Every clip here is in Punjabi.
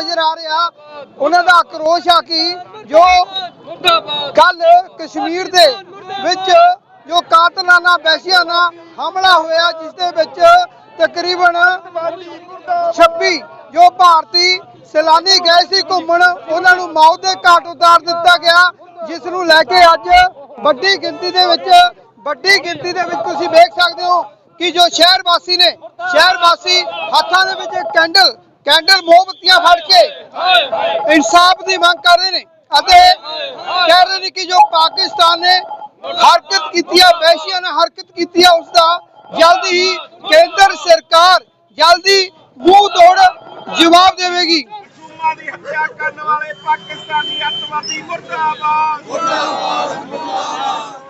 ਨਜ਼ਰ ਆ ਰਿਹਾ। ਉਹਨਾਂ ਦਾ ਆਕਰੋਸ਼ ਆ ਕਿ ਜੋ ਕੱਲ ਕਸ਼ਮੀਰ ਦੇ ਵਿੱਚ ਜੋ ਕਾਤਲਾਨਾ ਵਹਿਸ਼ੀਆਨਾ ਹਮਲਾ ਹੋਇਆ, ਜਿਸ ਦੇ ਵਿੱਚ ਤਕਰੀਬਨ 26 ਜੋ ਭਾਰਤੀ ਸੈਲਾਨੀ ਗਏ ਸੀ ਘੁੰਮਣ, ਉਹਨਾਂ ਨੂੰ ਮੌਤ ਦੇ ਘਾਟ ਉਤਾਰ ਦਿੱਤਾ ਗਿਆ, ਜਿਸ ਨੂੰ ਲੈ ਕੇ ਅੱਜ ਵੱਡੀ ਗਿਣਤੀ ਦੇ ਵਿੱਚ, ਵੱਡੀ ਗਿਣਤੀ ਦੇ ਵਿੱਚ ਤੁਸੀਂ ਵੇਖ ਸਕਦੇ ਹੋ ਕਿ ਜੋ ਸ਼ਹਿਰ ਵਾਸੀ ਨੇ, ਸ਼ਹਿਰ ਵਾਸੀ ਹੱਥਾਂ ਦੇ ਵਿੱਚ ਕੈਂਡਲ ਕੈਂਡਲ ਮੋਮਬੱਤੀਆਂ ਫੜ ਕੇ ਇਨਸਾਫ ਦੀ ਮੰਗ ਕਰ ਰਹੇ ਨੇ ਅਤੇ ਕਹਿ ਰਹੇ ਨੇ ਕਿ ਜੋ ਪਾਕਿਸਤਾਨ ਨੇ ਹਰਕਤ ਕੀਤੀ ਹੈ ਵਹਿਸ਼ੀਆਂ ਨੇ ਹਰਕਤ ਕੀਤੀ ਹੈ ਉਸ ਦਾ ਜਲਦੀ ਹੀ ਕੇਂਦਰ ਸਰਕਾਰ ਜਲਦੀ ਮੂੰਹ ਤੋੜ ਜਵਾਬ ਦੇਵੇਗੀ। ਦੀ ਹੱਤਿਆ ਕਰਨ ਵਾਲੇ ਪਾਕਿਸਤਾਨੀ ਅੱਤਵਾਦੀ ਮੁਰਦਾਬਾਦ ਮੁਰਦਾਬਾਦ।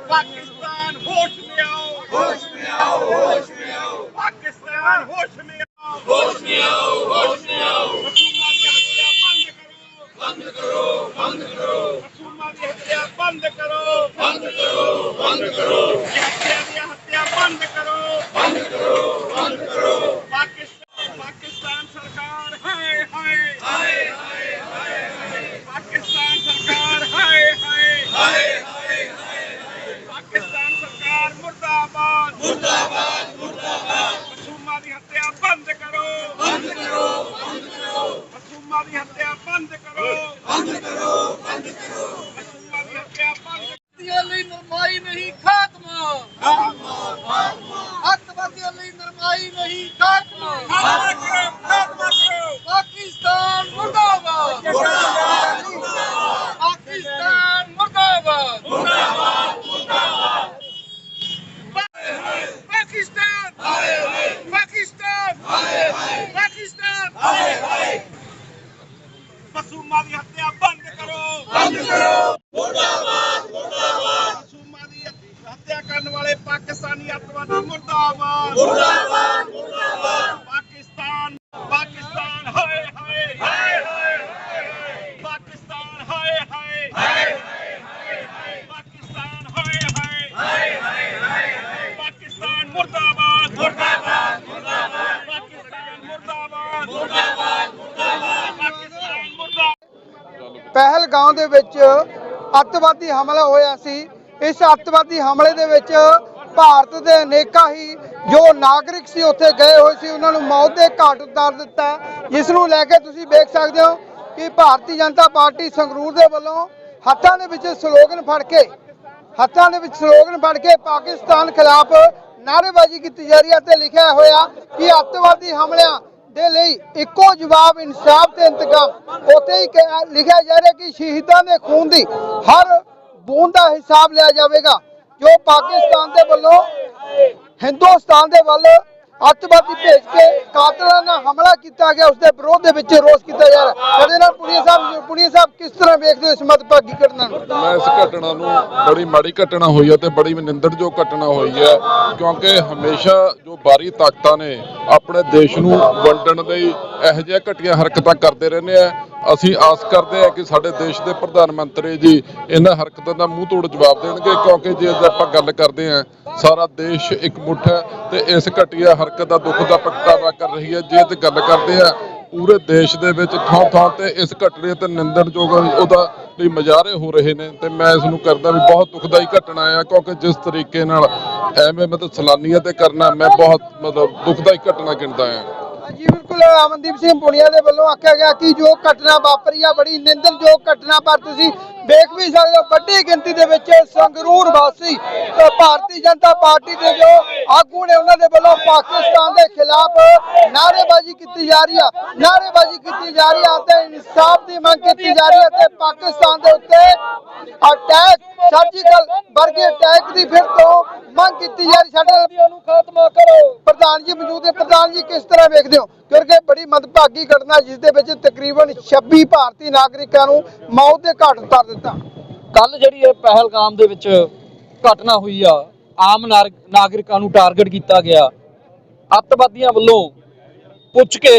ਪਾਕਿਸਤਾਨ ਹੋਸ਼ ਮੇ ਆਓ ਹੋਸ਼ ਮੇ ਆਓ ਹੋਸ਼ ਮੇ ਆਓ ਪਾਕਿਸਤਾਨ ਹੋਸ਼ ਮੇ ਆਓ ਹੋਸ਼ ਮੇ ਆਓ ਹੋਸ਼ ਮੇ ਆਓ ਮਾਸੂਮਾਂ ਦੀ ਹੱਤਿਆ ਬੰਦ ਕਰੋ ਬੰਦ ਕਰੋ ਬੰਦ ਕਰੋ ਮਾਸੂਮਾਂ ਦੀ ਹੱਤਿਆ ਬੰਦ ਕਰੋ ਬੰਦ ਕਰੋ ਬੰਦ ਕਰੋ ਹੱਤਿਆ ਦੀ ਹੱਤਿਆ ਬੰਦ ਕਰੋ ਬੰਦ ਕਰੋ ਬੰਦ ਕਰੋ ਪਾਕਿਸਤਾਨ ਪਾਕਿਸਤਾਨ ਸਰਕਾਰ ਹਾਏ ਹਾਏ ਹਾਏ ਹਾਏ ਪਾਕਿਸਤਾਨ ਸਰਕਾਰ ਹਾਏ ਹਾਏ ਹਾਏ ਪਾਕਿਸਤਾਨ ਸਰਕਾਰ ਮੁਰਦਾਬਾਦ ਮੁਰਦਾਬਾਦ ਮੁਰਦਾਬਾਦ ਮਾਸੂਮਾਂ ਦੀ ਹੱਤਿਆ ਬੰਦ ਕਰੋ ਬੰਦ ਕਰੋ ਬੰਦ ਕਰੋ ਮਾਸੂਮਾਂ ਦੀ ਹੱਤਿਆ ਬੰਦ ਕਰੋ ਬੰਦ ਕਰੋ ਬੰਦ ਕਰੋ ਮਾਸੂਮਾਂ ਦੀ ਹੱਤਿਆ ਬੰਦ ਅੱਤਵਾਦੀਆਂ ਲਈ ਨਰਮਾਈ ਨਹੀਂ ਖਾਤਮਾ ਅੱਤਵਾਦੀਆਂ ਲਈ ਨਰਮਾਈ ਨਹੀਂ ਖਾਤਮਾ ਖਾਤਮਾ ਕਰੋ ਖਾਤਮਾ ਕਰੋ ਪਾਕਿਸਤਾਨ ਮੁਰਦਾਬਾਦ ਪਾਕਿਸਤਾਨ ਮੁਰਦਾਬਾਦ ਪਾਕਿਸਤਾਨ ਪਾਕਿਸਤਾਨ ਪਾਕਿਸਤਾਨ ਮਾਸੂਮਾਂ ਦੀ ਹੱਤਿਆ ਬੰਦ ਕਰੋ। ਬੰਦ ਕਰੋ। ਮੁਰਦਾਬਾਦ ਮੁਰਦਾਬਾਦ। ਮਾਸੂਮਾਂ ਦੀ ਹੱਤਿਆ ਕਰਨ ਵਾਲੇ ਪਾਕਿਸਤਾਨੀ ਅੱਤਵਾਦੀ ਮੁਰਦਾਬਾਦ। ਮੁਰਦਾਬਾਦ ਮੁਰਦਾਬਾਦ ਪਾਕਿਸਤਾਨ ਪਾਕਿਸਤਾਨ ਹਾਏ ਹਾਏ ਹਾਏ ਹਾਏ ਪਾਕਿਸਤਾਨ ਹਾਏ ਹਾਏ ਹਾਏ ਪਾਕਿਸਤਾਨ ਹਾਏ ਹਾਏ ਹਾਏ ਪਾਕਿਸਤਾਨ ਮੁਰਦਾਬਾਦ ਮੁਰਦਾਬਾਦ ਮੁਰਦਾਬਾਦ ਪਾਕਿਸਤਾਨ ਮੁਰਦਾਬਾਦ ਮੁਰਦਾਬਾਦ ਮੁਰਦਾਬਾਦ ਪਾਕਿਸਤਾਨ ਪਹਿਲਗਾਮ ਦੇ ਵਿੱਚ ਅੱਤਵਾਦੀ ਹਮਲਾ ਹੋਇਆ ਸੀ। ਇਸ ਅੱਤਵਾਦੀ ਹਮਲੇ ਦੇ ਵਿੱਚ ਭਾਰਤ ਦੇ ਅਨੇਕਾਂ ਹੀ ਜੋ ਨਾਗਰਿਕ ਸੀ ਉੱਥੇ ਗਏ ਹੋਏ ਸੀ। ਉਹਨਾਂ ਨੂੰ ਮੌਤ ਦੇ ਘਾਟ ਉਤਾਰ ਦਿੱਤਾ। ਜਿਸ ਨੂੰ ਲੈ ਕੇ ਤੁਸੀਂ ਵੇਖ ਸਕਦੇ ਹੋ ਕਿ ਭਾਰਤੀ ਜਨਤਾ ਪਾਰਟੀ ਸੰਗਰੂਰ ਦੇ ਵੱਲੋਂ ਹੱਥਾਂ ਦੇ ਵਿੱਚ ਸਲੋਗਨ ਫੜ ਕੇ, ਹੱਥਾਂ ਦੇ ਵਿੱਚ ਸਲੋਗਨ ਫੜ ਕੇ ਪਾਕਿਸਤਾਨ ਖਿਲਾਫ ਨਾਅਰੇਬਾਜ਼ੀ ਕੀਤੀ ਜਾ ਰਹੀ ਹੈ ਤੇ ਲਿਖਿਆ ਹੋਇਆ ਕਿ ਅੱਤਵਾਦੀ ਹਮਲਿਆਂ ਦੇ ਲਈ ਇੱਕੋ ਜਵਾਬ ਇਨਸਾਫ ਤੇ ਇੰਤਕਾਮ। ਉੱਥੇ ਹੀ ਲਿਖਿਆ ਜਾ ਰਿਹਾ ਕਿ ਸ਼ਹੀਦਾਂ ਦੇ ਖੂਨ ਦੀ ਹਰ ਬੂੰਦ ਦਾ ਹਿਸਾਬ ਲਿਆ ਜਾਵੇਗਾ, ਜੋ ਪਾਕਿਸਤਾਨ ਦੇ ਵੱਲੋਂ, ਹਿੰਦੁਸਤਾਨ ਦੇ ਵੱਲ ਅੱਤਵਾਦੀ ਭੇਜ ਕੇ ਕਾਤਲਾਂ ਨਾਲ ਹਮਲਾ ਕੀਤਾ ਗਿਆ ਉਸ ਦੇ ਵਿਰੋਧ ਦੇ ਵਿੱਚ ਰੋਸ ਕੀਤਾ ਜਾ ਰਿਹਾ। ਸਾਡੇ ਨਾਲ ਪੁਣੀਆ ਸਾਹਿਬ ਪੁਣੀਆ ਸਾਹਿਬ ਕਿਸ ਤਰ੍ਹਾਂ ਵੇਖਦੇ ਹੋ ਇਸ ਮਤਭਾਗੀ ਘਟਨਾ ਨੂੰ? ਮੈਂ ਇਸ ਘਟਨਾ ਨੂੰ ਬੜੀ ਮਾੜੀ ਘਟਨਾ ਹੋਈ ਹੈ ਤੇ ਬੜੀ ਨਿੰਦਣਯੋਗ ਘਟਨਾ ਹੋਈ ਹੈ, ਕਿਉਂਕਿ ਹਮੇਸ਼ਾ ਜੋ ਬਾਹਰੀ ਤਾਕਤਾਂ ਨੇ ਆਪਣੇ ਦੇਸ਼ ਨੂੰ ਵੰਡਣ ਲਈ ਇਹੋ ਜਿਹੀਆਂ ਘਟੀਆਂ ਹਰਕਤਾਂ ਕਰਦੇ ਰਹਿੰਦੇ ਆ। ਅਸੀਂ ਆਸ ਕਰਦੇ ਆ ਕਿ ਸਾਡੇ ਦੇਸ਼ ਦੇ ਪ੍ਰਧਾਨ ਮੰਤਰੀ ਜੀ ਇਹਨਾਂ ਹਰਕਤਾਂ ਦਾ ਮੂੰਹ ਤੋੜ ਜਵਾਬ ਦੇਣਗੇ, ਕਿਉਂਕਿ ਜੇ ਆਪਾਂ ਗੱਲ ਕਰਦੇ ਆ, ਸਾਰਾ ਦੇਸ਼ ਇੱਕ ਮੁੱਠ ਹੈ ਤੇ ਇਸ ਘਟੀਆ ਹਰਕਤ ਦਾ ਦੁੱਖ ਦਾ ਪ੍ਰਗਟਾਵਾ ਕਰ ਰਹੀ ਹੈ। ਜੇ ਤੇ ਗੱਲ ਕਰਦੇ ਆ, ਪੂਰੇ ਦੇਸ਼ ਦੇ ਵਿੱਚ ਥਾਂ ਥਾਂ ਤੇ ਇਸ ਘਟਨੇ ਤੇ ਨਿੰਦਣਯੋਗ ਉਹਦਾ ਲਈ ਮਜ਼ਾਰੇ ਹੋ ਰਹੇ ਨੇ ਤੇ ਮੈਂ ਇਸ ਨੂੰ ਕਰਦਾ ਵੀ ਬਹੁਤ ਦੁਖਦਾਈ ਘਟਨਾ ਆ, ਕਿਉਂਕਿ ਜਿਸ ਤਰੀਕੇ ਨਾਲ ਐਵੇਂ ਮਤਲਬ ਸਲਾਨੀਆਂ ਤੇ ਕਰਨਾ, ਮੈਂ ਬਹੁਤ ਮਤਲਬ ਦੁਖਦਾਈ ਘਟਨਾ ਗਿਣਦਾ ਆ ਜੀ ਬਿਲਕੁਲ ਅਮਨਦੀਪ ਸਿੰਘ ਪੁਣੀਆ ਦੇ ਵੱਲੋਂ ਆਖਿਆ ਗਿਆ ਕਿ ਜੋ ਘਟਨਾ ਵਾਪਰੀ ਆ, ਬੜੀ ਨਿੰਦਣਯੋਗ ਘਟਨਾ, ਪਰ ਤੁਸੀਂ ਵੇਖ ਵੀ ਸਕਦੇ ਹੋ, ਵੱਡੀ ਗਿਣਤੀ ਦੇ ਵਿੱਚ ਸੰਗਰੂਰ ਵਾਸੀ ਭਾਰਤੀ ਜਨਤਾ ਪਾਰਟੀ ਦੇ ਜੋ ਆਗੂ ਨੇ, ਉਹਨਾਂ ਦੇ ਵੱਲੋਂ ਪਾਕਿਸਤਾਨ ਦੇ ਖਿਲਾਫ ਨਾਅਰੇਬਾਜ਼ੀ ਕੀਤੀ ਜਾ ਰਹੀ ਆ। ਨਾਅਰੇਬਾਜ਼ੀ ਕੀਤੀ ਜਾ ਰਹੀ ਆ ਤੇ ਇਨਸਾਫ ਦੀ ਮੰਗ ਕੀਤੀ ਜਾ ਰਹੀ ਹੈ ਤੇ ਪਾਕਿਸਤਾਨ ਦੇ ਉੱਤੇ ਅਟੈਕ ਸਰਜੀਕਲ ਵਰਗੇ ਅਟੈਕ ਦੀ ਫਿਰ ਤੋਂ ਮੰਗ ਕੀਤੀ ਜਾ ਰਹੀ ਸਾਡੇ ਨਾਲ ਨੂੰ ਖਾਤਮਾ ਕਰੋ ਪ੍ਰਧਾਨ ਜੀ ਮੌਜੂਦ ਹੈ ਪ੍ਰਧਾਨ ਜੀ ਕਿਸ ਤਰ੍ਹਾਂ ਵੇਖਦੇ ਹੋ? ਕਿਉਂਕਿ ਬੜੀ ਮਦਭਾਗੀ ਘਟਨਾ ਜਿਸ ਦੇ ਵਿੱਚ ਤਕਰੀਬਨ 26 ਭਾਰਤੀ ਨਾਗਰਿਕਾਂ ਨੂੰ ਮੌਤ ਦੇ ਘਾਟ ਉਤਾਰ ਦਿੱਤਾ। ਕੱਲ ਜਿਹੜੀ ਇਹ ਪਹਿਲਗਾਮ ਦੇ ਵਿੱਚ ਘਟਨਾ ਹੋਈ ਆ, ਆਮ ਨਾਗਰਿਕਾਂ ਨੂੰ ਟਾਰਗੇਟ ਕੀਤਾ ਗਿਆ। ਅੱਤਵਾਦੀਆਂ ਵੱਲੋਂ ਪੁੱਛ ਕੇ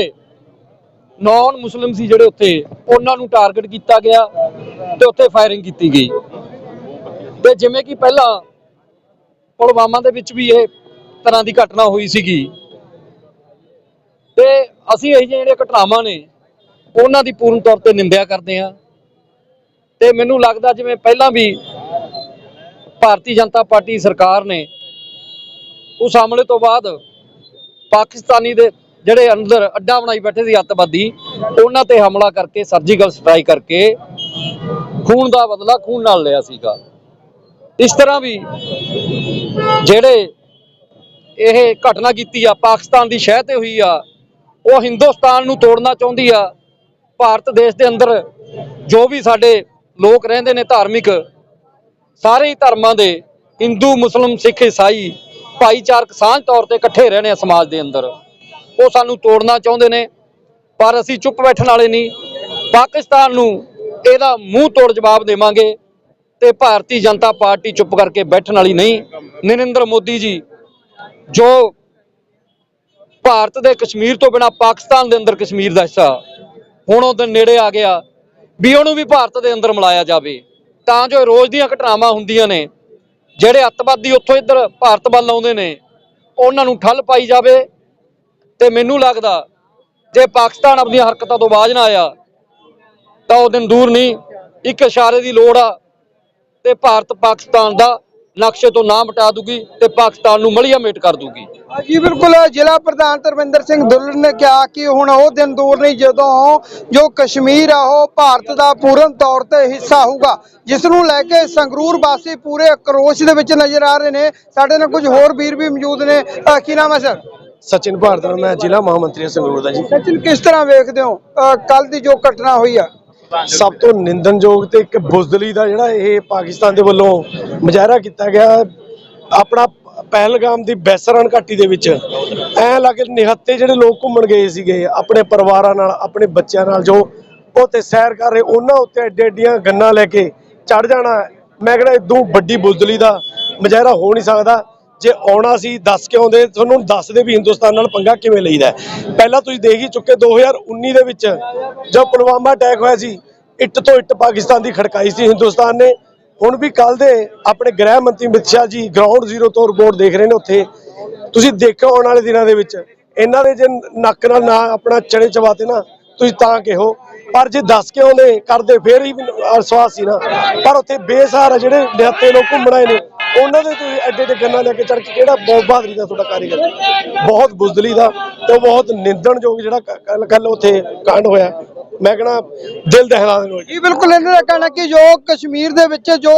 ਨੌਨ ਮੁਸਲਿਮ ਸੀ ਜਿਹੜੇ ਉੱਥੇ, ਉਹਨਾਂ ਨੂੰ ਟਾਰਗੇਟ ਕੀਤਾ ਗਿਆ ਤੇ ਉੱਥੇ ਫਾਇਰਿੰਗ ਕੀਤੀ ਗਈ। ਤੇ ਜਿਵੇਂ ਕਿ ਪਹਿਲਾਂ ਪੁਲਵਾਮਾ ਦੇ ਵਿੱਚ ਵੀ ਇਹ ਤਰ੍ਹਾਂ ਦੀ ਘਟਨਾ ਹੋਈ ਸੀਗੀ। ਅਸੀਂ ਇਹ ਜਿਹੜੀਆਂ ਘਟਨਾਵਾਂ ਨੇ, ਉਹਨਾਂ ਦੀ ਪੂਰਨ ਤੌਰ ਤੇ ਨਿੰਦਿਆ ਕਰਦੇ ਹਾਂ। ਤੇ ਮੈਨੂੰ ਲੱਗਦਾ ਜਿਵੇਂ ਪਹਿਲਾਂ ਵੀ ਭਾਰਤੀ ਜਨਤਾ ਪਾਰਟੀ ਸਰਕਾਰ ਨੇ, ਉਸ ਹਮਲੇ ਤੋਂ ਬਾਅਦ ਪਾਕਿਸਤਾਨੀ ਦੇ ਜਿਹੜੇ ਅੰਦਰ ਅੱਡਾ ਬਣਾਈ ਬੈਠੇ ਸੀ ਅੱਤਵਾਦੀ, ਉਹਨਾਂ ਤੇ ਹਮਲਾ ਕਰਕੇ ਸਰਜੀਕਲ ਸਟ੍ਰਾਈਕ ਕਰਕੇ ਖੂਨ ਦਾ ਬਦਲਾ ਖੂਨ ਨਾਲ ਲਿਆ ਸੀਗਾ। ਇਸ ਤਰ੍ਹਾਂ ਵੀ ਜਿਹੜੇ ਇਹ ਘਟਨਾ ਕੀਤੀ ਆ, ਪਾਕਿਸਤਾਨ ਦੀ ਸ਼ਹਿ ਤੇ ਹੋਈ ਆ ਉਹ ਹਿੰਦੁਸਤਾਨ ਨੂੰ ਤੋੜਨਾ ਚਾਹੁੰਦੀ ਆ, ਭਾਰਤ ਦੇਸ਼ ਦੇ ਅੰਦਰ ਜੋ ਵੀ ਸਾਡੇ ਲੋਕ ਰਹਿੰਦੇ ਨੇ ਧਾਰਮਿਕ, ਸਾਰੇ ਹੀ ਧਰਮਾਂ ਦੇ ਹਿੰਦੂ, ਮੁਸਲਮ, ਸਿੱਖ, ਈਸਾਈ ਭਾਈਚਾਰਕ ਸਾਂਝ ਤੌਰ ਤੇ ਇਕੱਠੇ ਰਹਿਣੇ ਆ ਸਮਾਜ ਦੇ ਅੰਦਰ। ਉਹ ਸਾਨੂੰ ਤੋੜਨਾ ਚਾਹੁੰਦੇ ਨੇ, ਪਰ ਅਸੀਂ ਚੁੱਪ ਬੈਠਣ ਵਾਲੇ ਨਹੀਂ। ਪਾਕਿਸਤਾਨ ਨੂੰ ਇਹਦਾ ਮੂੰਹ ਤੋੜ ਜਵਾਬ ਦੇਵਾਂਗੇ ਤੇ ਭਾਰਤੀ ਜਨਤਾ ਪਾਰਟੀ ਚੁੱਪ ਕਰਕੇ ਬੈਠਣ ਵਾਲੀ ਨਹੀਂ। ਨਰਿੰਦਰ ਮੋਦੀ ਜੀ, ਜੋ ਭਾਰਤ ਦੇ ਕਸ਼ਮੀਰ ਤੋਂ ਬਿਨਾ ਪਾਕਿਸਤਾਨ ਦੇ ਅੰਦਰ ਕਸ਼ਮੀਰ ਦਾ ਹਿੱਸਾ। ਹੁਣ ਉਹ ਦਿਨ ਨੇੜੇ ਆ ਗਿਆ ਵੀ ਉਹਨੂੰ ਵੀ ਭਾਰਤ ਦੇ ਅੰਦਰ ਮਿਲਾਇਆ ਜਾਵੇ। ਤਾਂ ਜੋ ਰੋਜ਼ ਦੀਆਂ ਘਟਨਾਵਾਂ ਹੁੰਦੀਆਂ ਨੇ, ਜਿਹੜੇ ਅੱਤਵਾਦੀ ਉੱਥੋਂ ਇੱਧਰ ਭਾਰਤ ਵੱਲ ਆਉਂਦੇ ਨੇ, ਉਹਨਾਂ ਨੂੰ ਠੱਲ ਪਾਈ ਜਾਵੇ। ਤੇ ਮੈਨੂੰ ਲੱਗਦਾ, ਜੇ ਪਾਕਿਸਤਾਨ ਆਪਣੀਆਂ ਹਰਕਤਾਂ ਤੋਂ ਬਾਜ਼ ਨਾ ਆਇਆ, ਤਾਂ ਉਹ ਦਿਨ ਦੂਰ ਨਹੀਂ। ਇੱਕ ਇਸ਼ਾਰੇ ਦੀ ਲੋੜ ਆ ਤੇ ਭਾਰਤ ਪਾਕਿਸਤਾਨ ਦਾ ਨਕਸ਼ੇ ਤੋਂ ਨਾਮ ਮਿਟਾ ਦੂਗੀ ਤੇ ਪਾਕਿਸਤਾਨ ਨੂੰ ਮਲੀਆ ਮੇਟ ਕਰ ਦੂਗੀ। ਜੀ ਬਿਲਕੁਲ ਜ਼ਿਲ੍ਹਾ ਪ੍ਰਧਾਨ ਧਰਮਿੰਦਰ ਸਿੰਘ ਦੁੱਲ ਨੇ ਕਿਹਾ ਕਿ ਹੁਣ ਉਹ ਦਿਨ ਦੂਰ ਨਹੀਂ ਜਦੋਂ ਜੋ ਕਸ਼ਮੀਰ ਆ ਉਹ ਭਾਰਤ ਦਾ ਪੂਰਨ ਤੌਰ ਤੇ ਹਿੱਸਾ ਹੋਊਗਾ ਜਿਸ ਨੂੰ ਲੈ ਕੇ ਸੰਗਰੂਰ ਵਾਸੀ ਪੂਰੇ ਆਕਰੋਸ਼ ਦੇ ਵਿੱਚ ਨਜ਼ਰ ਆ ਰਹੇ ਨੇ। ਸਾਡੇ ਨਾਲ ਕੁਝ ਹੋਰ ਵੀਰ ਵੀ ਮੌਜੂਦ ਨੇ। ਕੀ ਨਾਮ ਹੈ ਸਰ? ਸਚਿਨ ਭਾਰਤਨ ਮੈਂ ਜ਼ਿਲ੍ਹਾ ਮਹਾਮੰਤਰੀ ਸੰਗਰੂਰ ਦਾ ਜੀ। ਸਚਿਨ ਕਿਸ ਤਰ੍ਹਾਂ ਵੇਖਦੇ ਹੋ? ਕੱਲ ਦੀ ਜੋ ਘਟਨਾ ਹੋਈ ਆ। ਸਭ ਤੋਂ ਨਿੰਦਨਯੋਗ ਤੇ ਇੱਕ ਬੁਜ਼ਦਲੀ ਦਾ ਜਿਹੜਾ ਇਹ ਪਾਕਿਸਤਾਨ ਦੇ ਵੱਲੋਂ ਮੁਜ਼ਾਹਰਾ ਕੀਤਾ ਗਿਆ ਆਪਣਾ ਪਹਿਲਗਾਮ ਦੀ ਬੈਸਰਨ ਘਾਟੀ ਦੇ ਵਿੱਚ। ਐ ਲੱਗੇ ਨਿਹੱਤੇ ਜਿਹੜੇ ਲੋਕ ਘੁੰਮਣ ਗਏ ਸੀਗੇ, ਆਪਣੇ ਪਰਿਵਾਰਾਂ ਨਾਲ, ਆਪਣੇ ਬੱਚਿਆਂ ਨਾਲ, ਜੋ ਉੱਥੇ ਸੈਰ ਕਰ ਰਹੇ, ਉਹਨਾਂ ਉੱਤੇ ਐਡੇ ਐਡੀਆਂ ਗੰਨਾਂ ਲੈ ਕੇ ਚੜ ਜਾਣਾ। ਮੈਂ ਕਿਹੜਾ ਇਦੋਂ ਵੱਡੀ ਬੁਜ਼ਦਲੀ ਦਾ ਮੁਜ਼ਾਹਰਾ ਹੋ ਨਹੀਂ ਸਕਦਾ। ਜੇ ਆਉਣਾ ਸੀ, ਦੱਸ ਕੇ ਆਉਂਦੇ ਤੁਹਾਨੂੰ ਦੱਸਦੇ ਵੀ ਹਿੰਦੁਸਤਾਨ ਨਾਲ ਪੰਗਾ ਕਿਵੇਂ ਲਈਦਾ ਹੈ। ਪਹਿਲਾਂ ਤੁਸੀਂ ਦੇਖ ਹੀ ਚੁੱਕੇ 2019 ਦੇ ਵਿੱਚ ਜਦ ਪੁਲਵਾਮਾ ਅਟੈਕ ਹੋਇਆ ਸੀ, ਇੱਟ ਤੋਂ ਇੱਟ ਪਾਕਿਸਤਾਨ ਦੀ ਖੜਕਾਈ ਸੀ ਹਿੰਦੁਸਤਾਨ ਨੇ। ਹੁਣ ਵੀ ਕੱਲ ਦੇ ਆਪਣੇ ਗ੍ਰਹਿ ਮੰਤਰੀ ਅਮਿਤ ਸ਼ਾਹ ਜੀ ਗਰਾਊਂਡ ਜ਼ੀਰੋ ਤੋਂ ਰਿਪੋਰਟ ਦੇਖ ਰਹੇ ਨੇ ਉੱਥੇ। ਤੁਸੀਂ ਦੇਖੋ ਆਉਣ ਵਾਲੇ ਦਿਨਾਂ ਦੇ ਵਿੱਚ, ਇਹਨਾਂ ਦੇ ਜੇ ਨੱਕ ਨਾਲ ਨਾ ਆਪਣਾ ਚੜੇ ਚਵਾਤੇ ਨਾ, ਤੁਸੀਂ ਤਾਂ ਕਿਹੋ। ਪਰ ਜੇ ਦੱਸ ਕੇ ਆਉਂਦੇ, ਕਰਦੇ ਫੇਰ ਹੀ ਮੈਨੂੰ ਅਸਵਾਸ ਸੀ ਨਾ। ਪਰ ਉੱਥੇ ਬੇਸਹਾਰਾ ਜਿਹੜੇ ਨਿਹੱਤੇ ਲੋਕ ਘੁੰਮਣ ਆਏ ਨੇ, ਉਹਨਾਂ ਦੇ ਤੁਸੀਂ ਐਡੇ ਐਡੇ ਗੰਨਾ ਲੈ ਕੇ ਚੜ ਕੇ ਕਿਹੜਾ ਬਹੁਤ ਬਹਾਦਰੀ ਦਾ ਤੁਹਾਡਾ ਕਾਰੀਗਰ ਬਹੁਤ ਬੁਜ਼ਦਲੀ ਦਾ ਤੇ ਉਹ ਬਹੁਤ ਨਿੰਦਣਯੋਗ ਜਿਹੜਾ ਕੱਲ ਉੱਥੇ ਕਾਂਡ ਹੋਇਆ। ਮੈਂ ਕਹਣਾ ਦਿਲ ਦਹਿਲਾ ਦੇਣ ਵਾਲੀ ਜੀ ਬਿਲਕੁਲ ਇਹਨਾਂ ਦਾ ਕਹਿਣਾ ਕਿ ਜੋ ਕਸ਼ਮੀਰ ਦੇ ਵਿੱਚ ਜੋ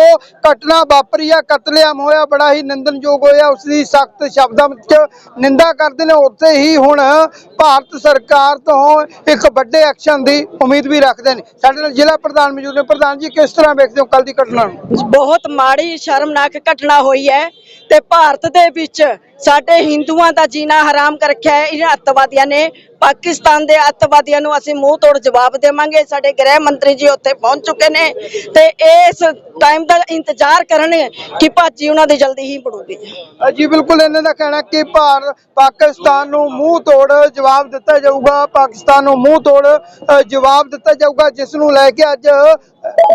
ਘਟਨਾ ਵਾਪਰੀ ਆ ਕਤਲੇਆਮ ਹੋਇਆ ਬੜਾ ਹੀ ਨਿੰਦਨਯੋਗ ਹੋਇਆ ਉਸ ਦੀ ਸਖਤ ਸ਼ਬਦਾਂ ਵਿੱਚ ਨਿੰਦਾ ਕਰਦੇ ਨੇ। ਉੱਥੇ ਹੀ ਹੁਣ ਭਾਰਤ ਸਰਕਾਰ ਤੋਂ ਇੱਕ ਵੱਡੇ ਐਕਸ਼ਨ ਦੀ ਉਮੀਦ ਵੀ ਰੱਖਦੇ ਨੇ। ਸਾਡੇ ਨਾਲ ਜ਼ਿਲ੍ਹਾ ਪ੍ਰਧਾਨ ਮੌਜੂਦ ਨੇ। ਪ੍ਰਧਾਨ ਜੀ ਕਿਸ ਤਰ੍ਹਾਂ ਵੇਖਦੇ ਹੋ ਕੱਲ ਦੀ ਘਟਨਾ ਨੂੰ? ਬਹੁਤ ਮਾੜੀ ਸ਼ਰਮਨਾਕ ਘਟਨਾ ਹੋਈ ਹੈ ਤੇ ਭਾਰਤ ਦੇ ਵਿੱਚ ਸਾਡੇ ਹਿੰਦੂਆਂ ਦਾ ਜੀਣਾ ਹਰਾਮ ਕਰ ਰੱਖਿਆ ਹੈ। ਇਹਨਾਂ ਅੱਤਵਾਦੀਆਂ ਨੇ ਪਾਕਿਸਤਾਨ ਦੇ ਅੱਤਵਾਦੀਆਂ ਨੂੰ ਅਸੀਂ ਮੂੰਹ ਤੋੜ ਜਵਾਬ ਦੇਵਾਂਗੇ। ਸਾਡੇ ਗ੍ਰਹਿ ਮੰਤਰੀ ਜੀ ਉੱਥੇ ਪਹੁੰਚ ਚੁੱਕੇ ਨੇ ਤੇ ਇਸ ਟਾਈਮ ਦਾ ਇੰਤਜ਼ਾਰ ਕਰਨ ਕਿ ਭਾਜੀ ਉਹਨਾਂ ਦੀ ਜਲਦੀ ਹੀ ਪੜੂਗੀ ਜੀ ਬਿਲਕੁਲ, ਇਹਨਾਂ ਦਾ ਕਹਿਣਾ ਕਿ ਭਾਰਤ ਪਾਕਿਸਤਾਨ ਨੂੰ ਮੂੰਹ ਤੋੜ ਜਵਾਬ ਦਿੱਤਾ ਜਾਊਗਾ। ਪਾਕਿਸਤਾਨ ਨੂੰ ਮੂੰਹ ਤੋੜ ਜਵਾਬ ਦਿੱਤਾ ਜਾਊਗਾ। ਜਿਸ ਨੂੰ ਲੈ ਕੇ ਅੱਜ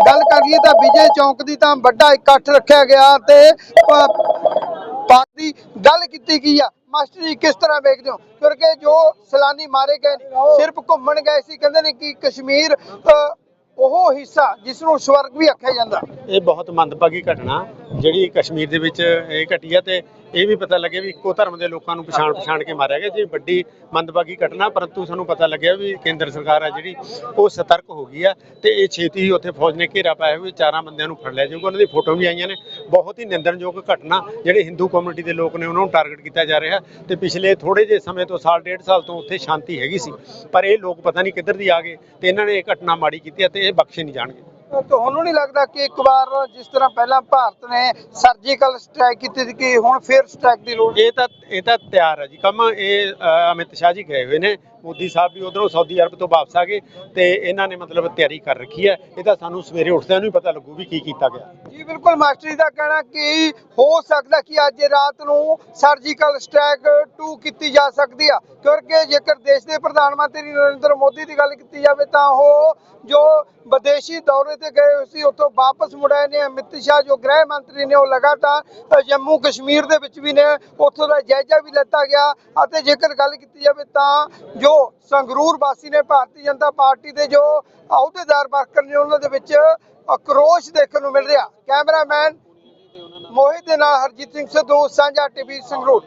ਗੱਲ ਕਰੀਏ ਤਾਂ ਵਿਜੇ ਚੌਂਕ ਦੀ ਤਾਂ ਵੱਡਾ ਇਕੱਠ ਰੱਖਿਆ ਗਿਆ ਤੇ ਪਾਕ ਦੀ ਗੱਲ ਕੀਤੀ ਗਈ ਆ। ਮਾਸਟਰ ਜੀ ਕਿਸ ਤਰ੍ਹਾਂ ਵੇਖਦੇ ਹੋ? ਕਿਉਂਕਿ ਜੋ ਸਲਾਨੀ ਮਾਰੇ ਗਏ ਨੇ, ਸਿਰਫ ਘੁੰਮਣ ਗਏ ਸੀ ਕਹਿੰਦੇ ਨੇ ਕਿ ਕਸ਼ਮੀਰ ਅ, ਉਹ ਹਿੱਸਾ ਜਿਸ ਨੂੰ ਸਵਰਗ ਵੀ ਆਖਿਆ ਜਾਂਦਾ। ਇਹ ਬਹੁਤ ਮੰਦਭਾਗੀ ਘਟਨਾ, ਜਿਹੜੀ ਕਸ਼ਮੀਰ ਦੇ ਵਿੱਚ ਇਹ ਘਟੀ ਹੈ ਤੇ ਇਹ ਵੀ ਪਤਾ ਲੱਗਿਆ ਵੀ ਇੱਕੋ ਧਰਮ ਦੇ ਲੋਕਾਂ ਨੂੰ ਪਛਾਣ ਪਛਾਣ ਕੇ ਮਾਰਿਆ ਗਿਆ। ਜੀ ਵੱਡੀ ਮੰਦਭਾਗੀ ਘਟਨਾ, ਪਰੰਤੂ ਸਾਨੂੰ ਪਤਾ ਲੱਗਿਆ ਵੀ ਕੇਂਦਰ ਸਰਕਾਰ ਆ ਜਿਹੜੀ, ਉਹ ਸਤਰਕ ਹੋ ਗਈ ਆ ਤੇ ਇਹ ਛੇਤੀ ਹੀ ਉੱਥੇ ਫੌਜ ਨੇ ਘੇਰਾ ਪਾਇਆ ਵੀ ਚਾਰਾਂ ਬੰਦਿਆਂ ਨੂੰ ਫੜ ਲਿਆ ਜਾਊਗਾ। ਉਹਨਾਂ ਦੀ ਫੋਟੋ ਵੀ ਆਈਆਂ ਨੇ। ਬਹੁਤ ਹੀ ਨਿੰਦਣਯੋਗ ਘਟਨਾ, ਜਿਹੜੇ ਹਿੰਦੂ ਕਮਿਊਨਿਟੀ ਦੇ ਲੋਕ ਨੇ, ਉਹਨਾਂ ਨੂੰ ਟਾਰਗੇਟ ਕੀਤਾ ਜਾ ਰਿਹਾ। ਤੇ ਪਿਛਲੇ ਥੋੜੇ ਜਿਹੇ ਸਮੇਂ ਤੋਂ, ਸਾਲ ਡੇਢ ਸਾਲ ਤੋਂ ਉੱਥੇ ਸ਼ਾਂਤੀ ਹੈਗੀ ਸੀ। ਪਰ ਇਹ ਲੋਕ ਪਤਾ ਨਹੀਂ ਕਿੱਧਰ ਦੀ ਆ ਗਏ ਤੇ ਇਹਨਾਂ ਨੇ ਇਹ ਘਟਨਾ ਮਾੜੀ ਕੀਤੀ ਹੈ ਤੇ ਇਹ ਬਖਸ਼ੇ ਨਹੀਂ ਜਾਣਗੇ। ਤੁਹਾਨੂੰ ਨਹੀਂ ਲੱਗਦਾ ਕਿ ਇੱਕ ਵਾਰ ਜਿਸ ਤਰ੍ਹਾਂ ਪਹਿਲਾਂ ਭਾਰਤ ਨੇ ਸਰਜੀਕਲ ਸਟ੍ਰਾਈਕ ਕੀਤੀ ਸੀ ਕਿ ਹੁਣ ਫੇਰ ਸਟ੍ਰਾਈਕ ਦੀ ਲੋੜ? ਇਹ ਤਾਂ ਇਹ ਤਾਂ ਤਿਆਰ ਹੈ ਜੀ। ਕੰਮ ਇਹ ਅਮਿਤ ਸ਼ਾਹ ਜੀ ਗਏ ਹੋਏ ਨੇ। ਮੋਦੀ ਸਾਹਿਬ ਵੀ ਉਧਰੋਂ ਸਾਊਦੀ ਅਰਬ ਤੋਂ ਵਾਪਸ ਆ ਗਏ ਤੇ ਇਹਨਾਂ ਨੇ ਮਤਲਬ ਤਿਆਰੀ ਕਰ ਰੱਖੀ ਹੈ। ਇਹ ਤਾਂ ਸਾਨੂੰ ਸਵੇਰੇ ਉੱਠਦਿਆਂ ਨੂੰ ਹੀ ਪਤਾ ਲੱਗੂ ਵੀ ਕੀ ਕੀਤਾ ਗਿਆ। ਜੀ, ਬਿਲਕੁਲ ਮਾਸਟਰ ਜੀ ਦਾ ਕਹਿਣਾ ਕਿ ਹੋ ਸਕਦਾ ਕਿ ਅੱਜ ਰਾਤ ਨੂੰ ਸਰਜੀਕਲ ਸਟ੍ਰਾਈਕ 2 ਕੀਤੀ ਜਾ ਸਕਦੀ ਆ। ਕਿਉਂਕਿ ਜੇਕਰ ਦੇਸ਼ ਦੇ ਪ੍ਰਧਾਨ ਮੰਤਰੀ ਨਰਿੰਦਰ ਮੋਦੀ ਦੀ ਗੱਲ ਕੀਤੀ ਜਾਵੇ ਤਾਂ ਉਹ ਜੋ ਵਿਦੇਸ਼ੀ ਦੌਰੇ ਤੇ ਗਏ ਹੋਏ ਸੀ, ਉੱਥੋਂ ਵਾਪਸ ਮੁੜ ਨੇ। ਅਮਿਤ ਸ਼ਾਹ ਜੋ ਗ੍ਰਹਿ ਮੰਤਰੀ ਨੇ, ਉਹ ਲਗਾਤਾਰ ਜੰਮੂ ਕਸ਼ਮੀਰ ਦੇ ਵਿੱਚ ਵੀ ਨੇ। ਉੱਥੋਂ ਦਾ ਜਾਇਜ਼ਾ ਵੀ ਲਿੱਤਾ ਗਿਆ। ਅਤੇ ਜੇਕਰ ਗੱਲ ਕੀਤੀ ਜਾਵੇ ਤਾਂ ਜੋ ਜੋ ਸੰਗਰੂਰ ਵਾਸੀ ਨੇ ਭਾਰਤੀ ਜਨਤਾ ਪਾਰਟੀ ਦੇ ਜੋ ਅਹੁਦੇਦਾਰ ਵਰਕਰ ਨੇ, ਉਹਨਾਂ ਦੇ ਵਿੱਚ ਆਕਰੋਸ਼ ਦੇਖਣ ਨੂੰ ਮਿਲ ਰਿਹਾ। ਕੈਮਰਾਮੈਨ ਮੋਹਿਤ ਦੇ ਨਾਲ ਹਰਜੀਤ ਸਿੰਘ ਸਿੱਧੂ, ਸਾਂਝਾ ਟੀਵੀ ਸੰਗਰੂਰ।